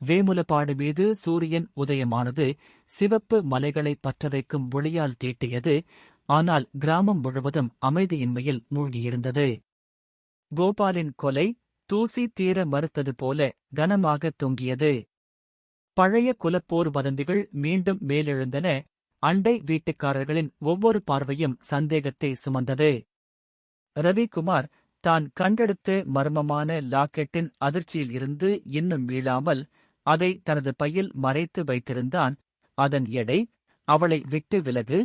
வேமுலப்பாடு மீது சூரியன் உதயமானது சிவப்பு மலைகளை பற்றவைக்கும் ஒளியால் தீட்டியது. ஆனால் கிராமம் முழுவதும் அமைதியின்மையில் மூழ்கியிருந்தது. கோபாலின் கொலை தூசி தீர மறுத்தது போல கனமாக தொங்கியது. பழைய குலப்போர் வதந்திகள் மீண்டும் மேலெழுந்தன. அண்டை வீட்டுக்காரர்களின் ஒவ்வொரு பார்வையும் சந்தேகத்தை சுமந்தது. ரவிக்குமார் தான் கண்டெடுத்த மர்மமான லாக்கெட்டின் அதிர்ச்சியில் இருந்து இன்னும் மீளாமல் அதை தனது பையில் மறைத்து வைத்திருந்தான். அதன் எடை அவளை விட்டு விலகு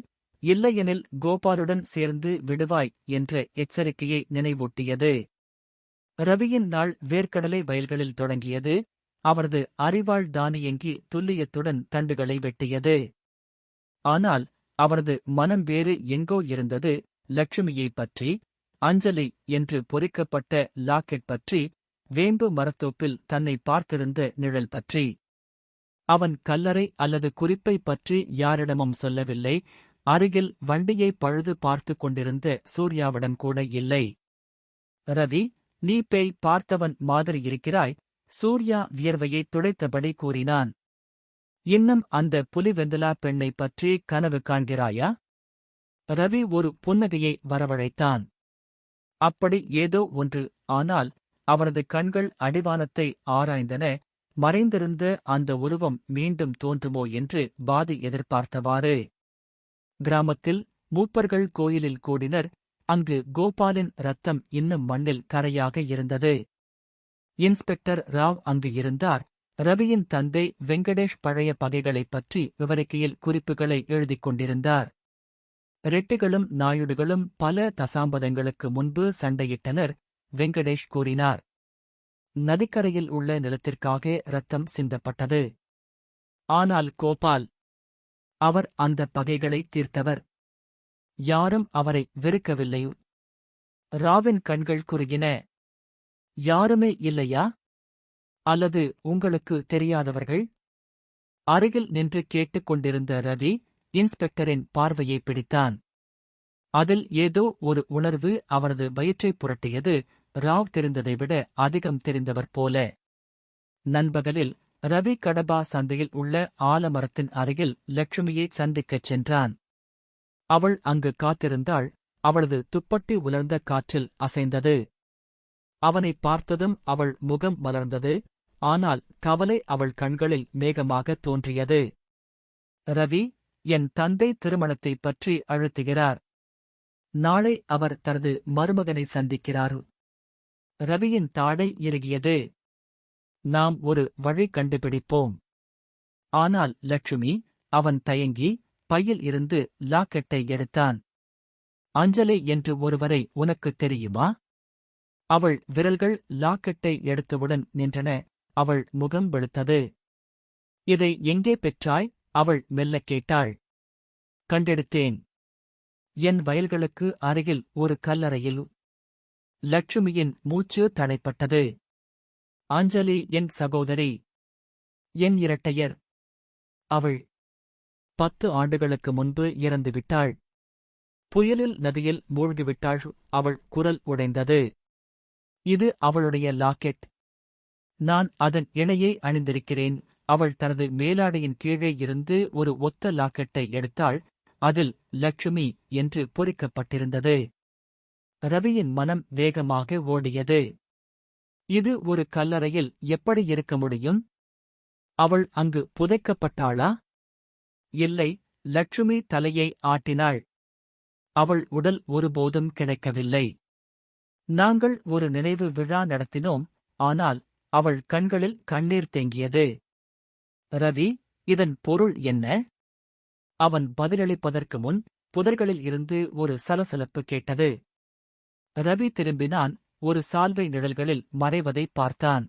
இல்லையெனில் கோபாலுடன் சேர்ந்து விடுவாய் என்ற எச்சரிக்கையை நினைவூட்டியது. ரவியின் நாள் வேர்க்கடலை வயல்களில் தொடங்கியது. அவரது அறிவாள் தானியங்கி துல்லியத்துடன் தண்டுகளை வெட்டியது. ஆனால் அவரது மனம் வேறு எங்கோ இருந்தது. லட்சுமியைப் பற்றி அஞ்சலி என்று பொறிக்கப்பட்ட லாக்கெட் பற்றி வேம்பு மரத்தோப்பில் தன்னை பார்த்திருந்த நிழல் பற்றி. அவன் கல்லறை அல்லது குறிப்பை பற்றி யாரிடமும் சொல்லவில்லை. அருகில் வண்டியை பழுது பார்த்து கொண்டிருந்த சூர்யாவிடம் கூட இல்லை. ரவி நீ பேய் பார்த்தவன் மாதிரி இருக்கிறாய் சூர்யா வியர்வையை துடைத்தபடி கூறினான். இன்னும் அந்த புலிவெந்தலா பெண்ணை பற்றி கனவு காண்கிறாயா? ரவி ஒரு புன்னகையை வரவழைத்தான். அப்படி ஏதோ ஒன்று ஆனால் அவனது கண்கள் அடிவானத்தை ஆராய்ந்தன. மறைந்திருந்த அந்த உருவம் மீண்டும் தோன்றுமோ என்று பாதி எதிர்பார்த்தவாறு. கிராமத்தில் மூப்பர்கள் கோயிலில் கூடினர். அங்கு கோபாலின் ரத்தம் இன்னும் மண்ணில் கரையாக இருந்தது. இன்ஸ்பெக்டர் ராவ் அங்கு இருந்தார். ரவியின் தந்தை வெங்கடேஷ் பழைய பகைகளைப் பற்றி விவரிக்கையில் குறிப்புகளை எழுதிக் கொண்டிருந்தார். ரெட்டிகளும் நாயுடுகளும் பல தசாம்பதங்களுக்கு முன்பு சண்டையிட்டனர். வெங்கடேஷ் கூறினார். நதிக்கரையில் உள்ள நிலத்திற்காக ரத்தம் சிந்தப்பட்டது. ஆனால் கோபால் அவர் அந்த பகைகளை தீர்த்தவர். யாரும் அவரை வெறுக்கவில்லை. ராவின் கண்கள் குறுகின. யாருமே இல்லையா? அல்லது உங்களுக்கு தெரியாதவர்கள்? அருகில் நின்று கேட்டுக் கொண்டிருந்த ரவி இன்ஸ்பெக்டரின் பார்வையை பிடித்தான். அதில் ஏதோ ஒரு உணர்வு அவரது வயிற்றைப் புரட்டியது. ராவ் தெரிந்ததை விட அதிகம் தெரிந்தவர் போல. நண்பகலில் ரவி கடபா சந்தையில் உள்ள ஆலமரத்தின் அருகில் லட்சுமியை சந்திக்கச் சென்றான். அவள் அங்கு காத்திருந்தாள் அவளது துப்பட்டி உலர்ந்த காற்றில் அசைந்தது. அவனைப் பார்த்ததும் அவள் முகம் மலர்ந்தது ஆனால் கவலை அவள் கண்களில் மேகமாக தோன்றியது. ரவி என் தந்தை திருமணத்தைப் பற்றி அழுத்துகிறார். நாளை அவர் தனது மருமகனை சந்திக்கிறார். ரவியின் தாடை இறுகியது. நாம் ஒரு வழி கண்டுபிடிப்போம். ஆனால் லட்சுமி அவன் தயங்கி பையில் இருந்து லாக்கெட்டை எடுத்தான். அஞ்சலி என்று ஒருவரை உனக்குத் தெரியுமா? அவள் விரல்கள் லாக்கெட்டை எடுத்தவுடன் நின்றன. அவள் முகம் வெளுத்தது. இதை எங்கே பெற்றாய்? அவள் மெல்லக் கேட்டாள். கண்டெடுத்தேன். என் வயல்களுக்கு அருகில் ஒரு கல்லறையில் லட்சுமியின் மூச்சு தடைப்பட்டது. அஞ்சலி என் சகோதரி. என் இரட்டையர். அவள் பத்து ஆண்டுகளுக்கு முன்பு இறந்துவிட்டாள் புயலில் நதியில் மூழ்கிவிட்டாள் அவள் குரல் உடைந்தது. இது அவளுடைய லாக்கெட். நான் அதன் இணையை அணிந்திருக்கிறேன். அவள் தனது மேலாடையின் கீழே இருந்து ஒரு ஒத்த லாக்கெட்டை எடுத்தாள். அதில் லட்சுமி என்று பொறிக்கப்பட்டிருந்தது. ரவியின் மனம் வேகமாக ஓடியது. இது ஒரு கல்லறையில் எப்படி இருக்க முடியும்? அவள் அங்கு புதைக்கப்பட்டாளா? இல்லை லட்சுமி தலையை ஆட்டினாள். அவள் உடல் ஒருபோதும் கிடைக்கவில்லை. நாங்கள் ஒரு நினைவு விழா நடத்தினோம் ஆனால் அவள் கண்களில் கண்ணீர் தேங்கியது. ரவி இதன் பொருள் என்ன? அவன் பதிலளிப்பதற்கு முன் புதர்களில் இருந்து ஒரு சலசலப்பு கேட்டது. ரவி திரும்பினான் ஒரு சால்வை நிழல்களில் மறைவதைப் பார்த்தான்.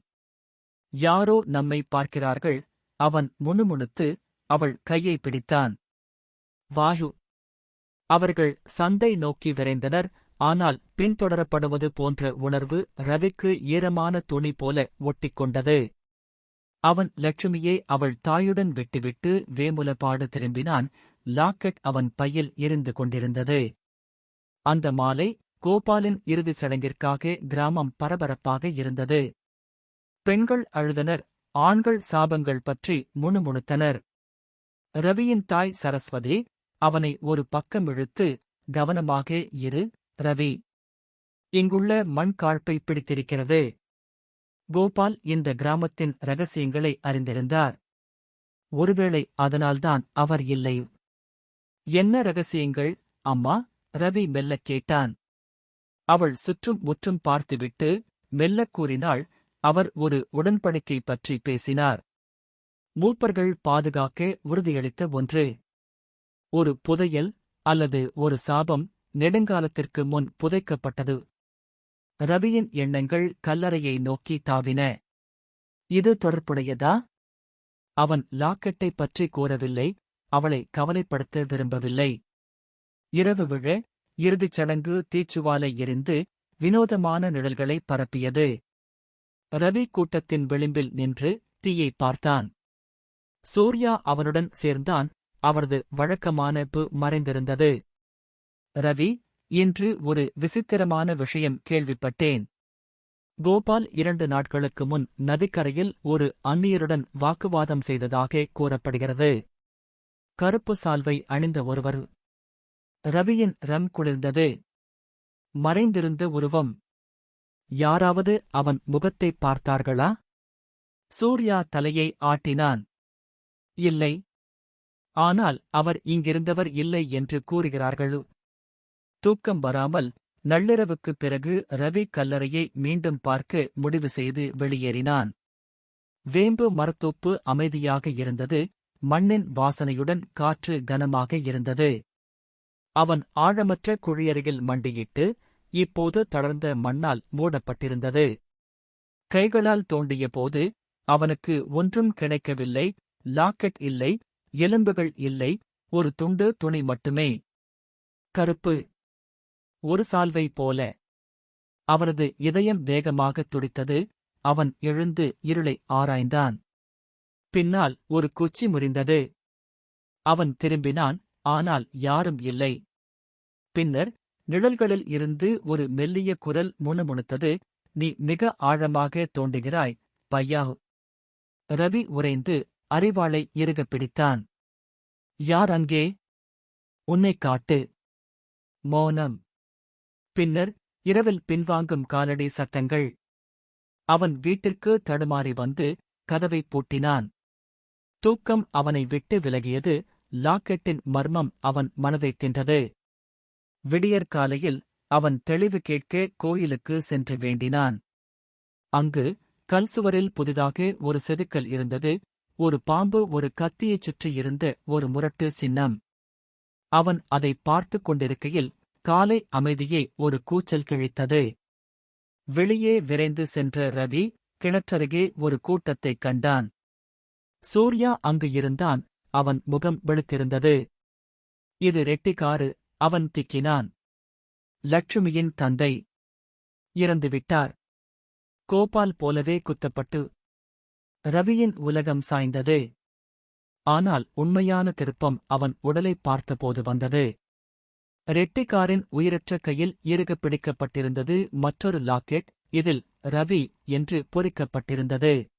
யாரோ நம்மை பார்க்கிறார்கள் அவன் முணுமுணுத்து அவள் கையை பிடித்தான். வாயு! அவர்கள் சந்தை நோக்கி விரைந்தனர் ஆனால் பின்தொடரப்படுவது போன்ற உணர்வு ரவிக்கு ஈரமான துணி போல ஒட்டிக்கொண்டது. அவன் லட்சுமியை அவள் தாயுடன் விட்டுவிட்டு பாடு திரும்பினான் லாக்கெட் அவன் பையில் எரிந்து கொண்டிருந்தது. அந்த மாலை கோபாலின் இறுதிச் சடங்கிற்காக கிராமம் பரபரப்பாக இருந்தது. பெண்கள் அழுதனர் ஆண்கள் சாபங்கள் பற்றி முணுமுணுத்தனர். ரவியின் தாய் சரஸ்வதி அவனை ஒரு பக்கம் இழுத்து கவனமாக இரு ரவி. இங்குள்ள மண் காழ்ப்பை பிடித்திருக்கிறது. கோபால் இந்த கிராமத்தின் ரகசியங்களை அறிந்திருந்தார். ஒருவேளை அதனால்தான் அவர் இல்லை. என்ன ரகசியங்கள்? அம்மா ரவி மெல்லக் கேட்டான். அவள் சுற்றும் முற்றும் பார்த்துவிட்டு மெல்லக் கூறினாள் அவர் ஒரு உடன்படிக்கை பற்றி பேசினார். மூப்பர்கள் பாதுகாக்க உறுதியளித்த ஒன்று. ஒரு புதையல் அல்லது ஒரு சாபம் நெடுங்காலத்திற்கு முன் புதைக்கப்பட்டது. ரவியின் எண்ணங்கள் கல்லறையை நோக்கி தாவின. இது தொடர்புடையதா? அவன் லாக்கெட்டை பற்றி கூறவில்லை அவளை கவலைப்படுத்த விரும்பவில்லை. இரவு விழ இறுதிச் சடங்கு தீச்சுவாலை எரிந்து வினோதமான நிழல்களை பரப்பியது. ரவி கூட்டத்தின் விளிம்பில் நின்று தீயை பார்த்தான். சூர்யா அவனுடன் சேர்ந்தான். அவரது வழக்கமான பு மறைந்திருந்தது. ரவி இன்று ஒரு விசித்திரமான விஷயம் கேள்விப்பட்டேன். கோபால் இரண்டு நாட்களுக்கு முன் நதிக்கரையில் ஒரு அந்நியருடன் வாக்குவாதம் செய்ததாக கூறப்படுகிறது. கருப்பு சால்வை அணிந்த ஒருவர் ரவியின் ரம் குளிர்ந்தது. மறைந்திருந்த உருவம். யாராவது அவன் முகத்தை பார்த்தார்களா? சூர்யா தலையை ஆட்டினான். இல்லை. ஆனால் அவர் இங்கிருந்தவர் இல்லை என்று கூறுகிறார்கள்? தூக்கம் வராமல் நள்ளிரவுக்குப் பிறகு ரவி கல்லறையை மீண்டும் பார்க்க முடிவு செய்து வெளியேறினான். வேம்பு மரத்தோப்பு அமைதியாக இருந்தது. மண்ணின் வாசனையுடன் காற்று கனமாக இருந்தது. அவன் ஆழமற்ற குழியருகில் மண்டியிட்டு இப்போது தளர்ந்த மண்ணால் மூடப்பட்டிருந்தது. கைகளால் தோண்டியபோது அவனுக்கு ஒன்றும் கிடைக்கவில்லை லாக்கெட் இல்லை எலும்புகள் இல்லை ஒரு துண்டு துணி மட்டுமே. கருப்பு. ஒரு சால்வை போல. அவனது இதயம் வேகமாகத் துடித்தது அவன் எழுந்து இருளை ஆராய்ந்தான். பின்னால் ஒரு குச்சி முறிந்தது. அவன் திரும்பினான் ஆனால் யாரும் இல்லை. பின்னர் நிழல்களில் இருந்து ஒரு மெல்லிய குரல் முணுமுணுத்தது நீ மிக ஆழமாக தோண்டுகிறாய் பையா. ரவி உறைந்து அறிவாளை இறுகப் பிடித்தான். யார் அங்கே? உன்னைக் காட்டு. மௌனம். பின்னர் இரவில் பின்வாங்கும் காலடி சத்தங்கள். அவன் வீட்டிற்கு தடுமாறி வந்து கதவை பூட்டினான். தூக்கம் அவனை விட்டு விலகியது லாக்கெட்டின் மர்மம் அவன் மனதைத் தின்றது. விடியற்காலையில் அவன் தெளிவு கேட்க கோயிலுக்கு சென்று வேண்டினான். அங்கு கல்சுவரில் புதிதாக ஒரு செதுக்கல் இருந்தது. ஒரு பாம்பு ஒரு கத்தியைச் சுற்றியிருந்த ஒரு முரட்டு சின்னம். அவன் அதை பார்த்துக் கொண்டிருக்கையில் காலை அமைதியே ஒரு கூச்சல் கிழித்தது. வெளியே விரைந்து சென்ற ரவி கிணற்றருகே ஒரு கூட்டத்தைக் கண்டான். சூர்யா அங்கு இருந்தான். அவன் முகம் வெளுத்திருந்தது. இது ரெட்டிக்காரு அவன் திக்கினான். லட்சுமியின் தந்தை இறந்துவிட்டார். கோபால் போலவே குத்தப்பட்டு ரவியின் உலகம் சாய்ந்தது. ஆனால் உண்மையான திருப்பம் அவன் உடலைப் பார்த்தபோது வந்தது. ரெட்டிக்காரின் உயிரற்ற கையில் இறுகப் பிடிக்கப்பட்டிருந்தது மற்றொரு லாக்கெட் இதில் ரவி என்று பொறிக்கப்பட்டிருந்தது.